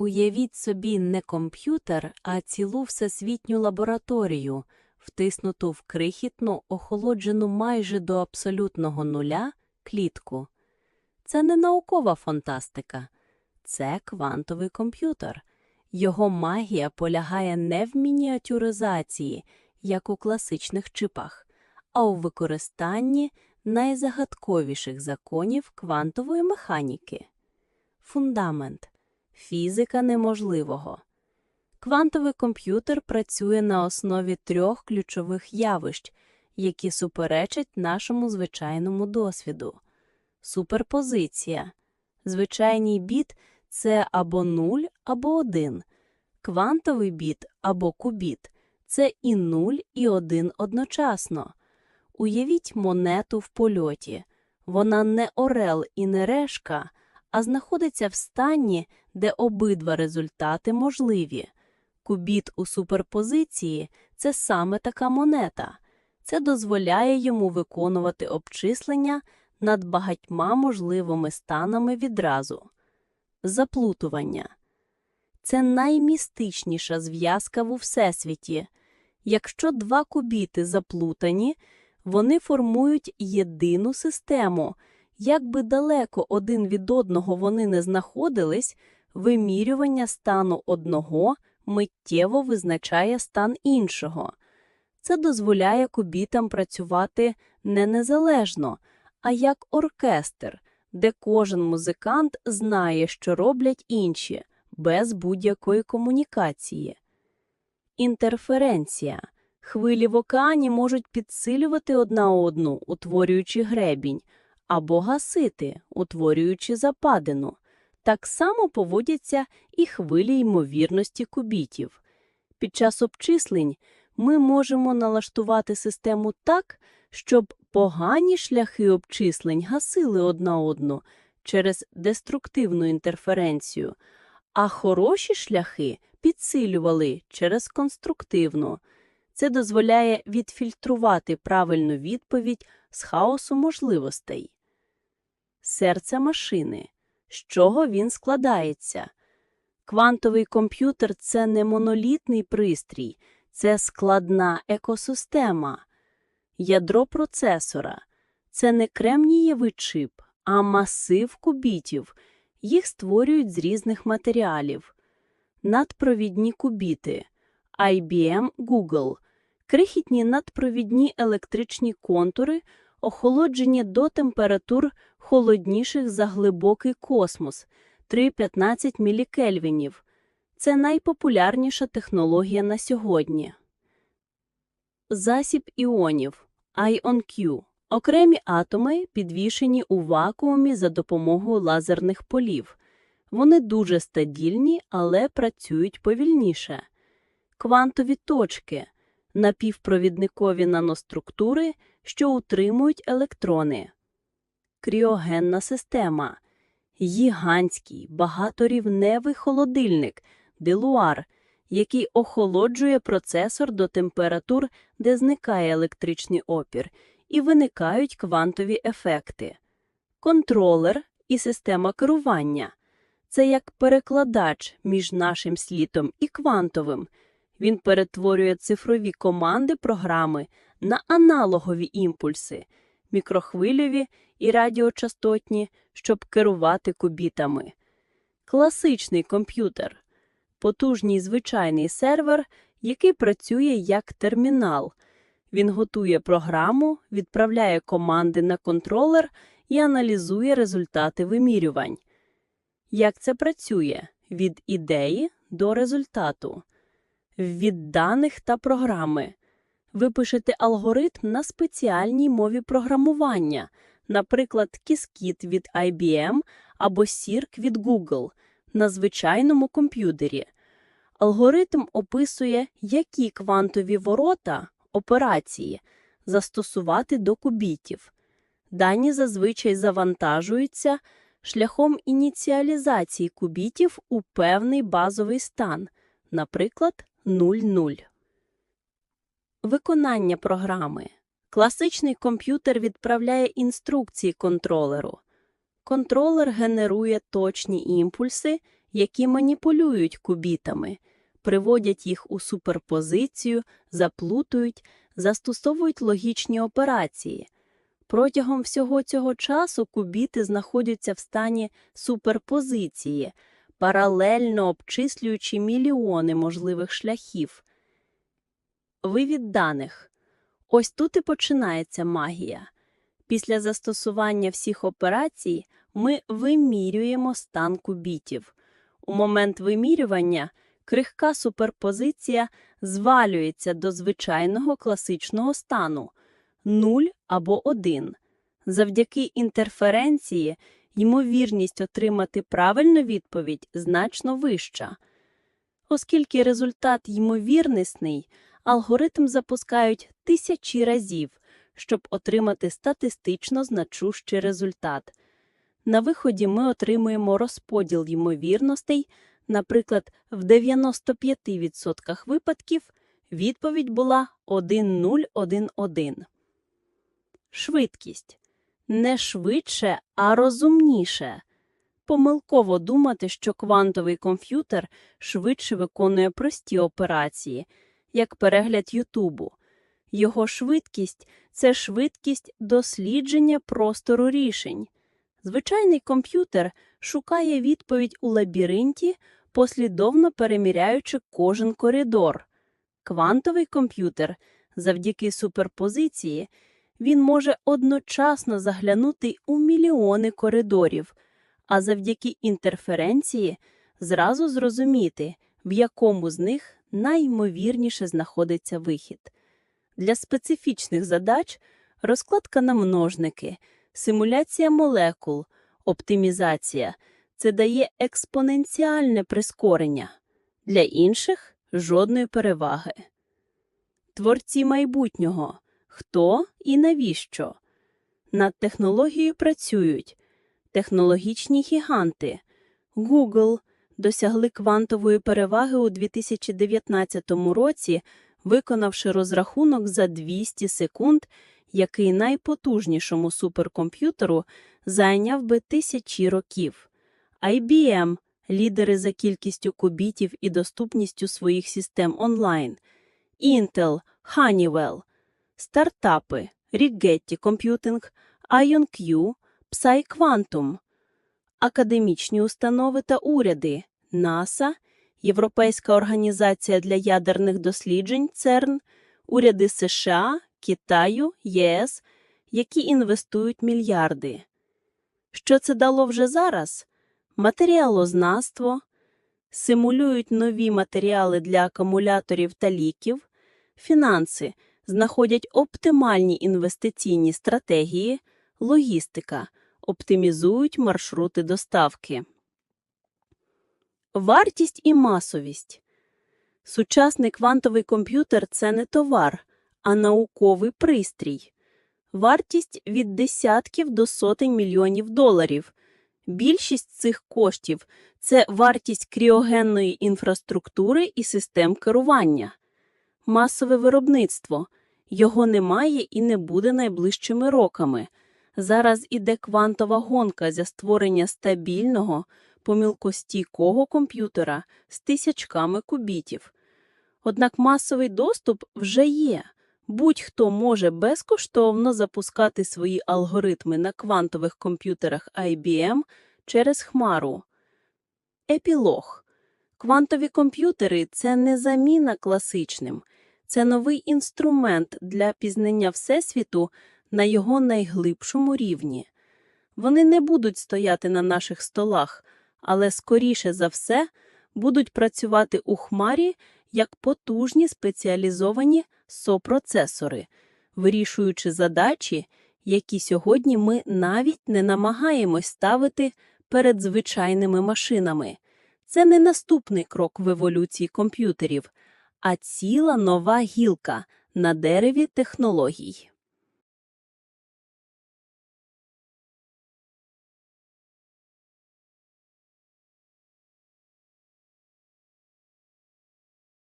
Уявіть собі не комп'ютер, а цілу всесвітню лабораторію, втиснуту в крихітну, охолоджену майже до абсолютного нуля клітку. Це не наукова фантастика, це квантовий комп'ютер. Його магія полягає не в мініатюризації, як у класичних чипах, а у використанні найзагадковіших законів квантової механіки. Фундамент фізика неможливого. Квантовий комп'ютер працює на основі трьох ключових явищ, які суперечать нашому звичайному досвіду. Суперпозиція. Звичайний біт це або 0, або 1. Квантовий біт або кубіт це і 0, і 1 одночасно. Уявіть монету в польоті. Вона не орел і не решка, а знаходиться в стані, де обидва результати можливі. Кубіт у суперпозиції це саме така монета. Це дозволяє йому виконувати обчислення над багатьма можливими станами відразу. Заплутування це наймістичніша зв'язка в всесвіті. Якщо два кубіти заплутані, вони формують єдину систему. Як би далеко один від одного вони не знаходились, вимірювання стану одного миттєво визначає стан іншого. Це дозволяє кубітам працювати не незалежно, а як оркестр, де кожен музикант знає, що роблять інші, без будь-якої комунікації. Інтерференція. Хвилі в океані можуть підсилювати одна одну, утворюючи гребінь, або гасити, утворюючи западину. Так само поводяться і хвилі ймовірності кубітів. Під час обчислень ми можемо налаштувати систему так, щоб погані шляхи обчислень гасили одна одну через деструктивну інтерференцію, а хороші шляхи підсилювали через конструктивну. Це дозволяє відфільтрувати правильну відповідь з хаосу можливостей. Серце машини. З чого він складається? Квантовий комп'ютер це не монолітний пристрій, це складна екосистема. Ядро процесора це не кремнієвий чип, а масив кубітів. Їх створюють з різних матеріалів. Надпровідні кубіти IBM Google, крихітні надпровідні електричні контури, охолоджені до температур холодніших за глибокий космос 3-15 мілікельвінів. Це найпопулярніша технологія на сьогодні. Засіб іонів IonQ – окремі атоми, підвішені у вакуумі за допомогою лазерних полів. Вони дуже стадільні, але працюють повільніше. Квантові точки – напівпровідникові наноструктури, що утримують електрони. Кріогенна система – гігантський багаторівневий холодильник, делуар – який охолоджує процесор до температур, де зникає електричний опір, і виникають квантові ефекти. Контролер і система керування це як перекладач між нашим слітом і квантовим. Він перетворює цифрові команди програми на аналогові імпульси, мікрохвильові і радіочастотні, щоб керувати кубітами. Класичний комп'ютер потужний звичайний сервер, який працює як термінал. Він готує програму, відправляє команди на контролер і аналізує результати вимірювань. Як це працює від ідеї до результату? Від даних та програми. Ви пишете алгоритм на спеціальній мові програмування, наприклад, Qiskit від IBM або Cirq від Google – на звичайному комп'ютері. Алгоритм описує, які квантові ворота операції застосувати до кубітів. Дані зазвичай завантажуються шляхом ініціалізації кубітів у певний базовий стан, наприклад, 0,0. Виконання програми. Класичний комп'ютер відправляє інструкції контролеру. Контролер генерує точні імпульси, які маніпулюють кубітами, приводять їх у суперпозицію, заплутують, застосовують логічні операції. Протягом всього цього часу кубіти знаходяться в стані суперпозиції, паралельно обчислюючи мільйони можливих шляхів. Вивід даних. Ось тут і починається магія. Після застосування всіх операцій ми вимірюємо стан кубітів. У момент вимірювання крихка суперпозиція звалюється до звичайного класичного стану 0 або 1. Завдяки інтерференції ймовірність отримати правильну відповідь значно вища. Оскільки результат ймовірнісний, алгоритм запускають тисячі разів, щоб отримати статистично значущий результат. На виході ми отримуємо розподіл ймовірностей, наприклад, в 95% випадків відповідь була 1,011. Швидкість. Не швидше, а розумніше. Помилково думати, що квантовий комп'ютер швидше виконує прості операції, як перегляд Ютубу. Його швидкість – це швидкість дослідження простору рішень. Звичайний комп'ютер шукає відповідь у лабіринті, послідовно переміряючи кожен коридор. Квантовий комп'ютер завдяки суперпозиції він може одночасно заглянути у мільйони коридорів, а завдяки інтерференції зразу зрозуміти, в якому з них найімовірніше знаходиться вихід. Для специфічних задач розкладка на множники, симуляція молекул, оптимізація це дає експоненціальне прискорення. Для інших жодної переваги. Творці майбутнього хто і навіщо? Над технологією працюють технологічні гіганти. Google досягли квантової переваги у 2019 році, виконавши розрахунок за 200 секунд, який найпотужнішому суперкомп'ютеру зайняв би тисячі років. IBM – лідери за кількістю кубітів і доступністю своїх систем онлайн. Intel, Honeywell, стартапи Rigetti Computing, IonQ, PsyQuantum, академічні установи та уряди НАСА, Європейська організація для ядерних досліджень ЦЕРН, уряди США, Китаю, ЄС, які інвестують мільярди. Що це дало вже зараз? Матеріалознавство, симулюють нові матеріали для акумуляторів та ліків, фінанси – знаходять оптимальні інвестиційні стратегії, логістика, оптимізують маршрути доставки. Вартість і масовість. Сучасний квантовий комп'ютер це не товар, а науковий пристрій. Вартість від десятків до сотень мільйонів доларів. Більшість цих коштів це вартість кріогенної інфраструктури і систем керування, масове виробництво. Його немає і не буде найближчими роками. Зараз іде квантова гонка за створення стабільного, помілкостійкого комп'ютера з тисячками кубітів. Однак масовий доступ вже є. Будь-хто може безкоштовно запускати свої алгоритми на квантових комп'ютерах IBM через Хмару. Епілог. Квантові комп'ютери це не заміна класичним – це новий інструмент для пізнання Всесвіту на його найглибшому рівні. Вони не будуть стояти на наших столах, але скоріше за все будуть працювати у хмарі як потужні спеціалізовані сопроцесори, вирішуючи задачі, які сьогодні ми навіть не намагаємось ставити перед звичайними машинами. Це не наступний крок в еволюції комп'ютерів, а ціла нова гілка на дереві технологій.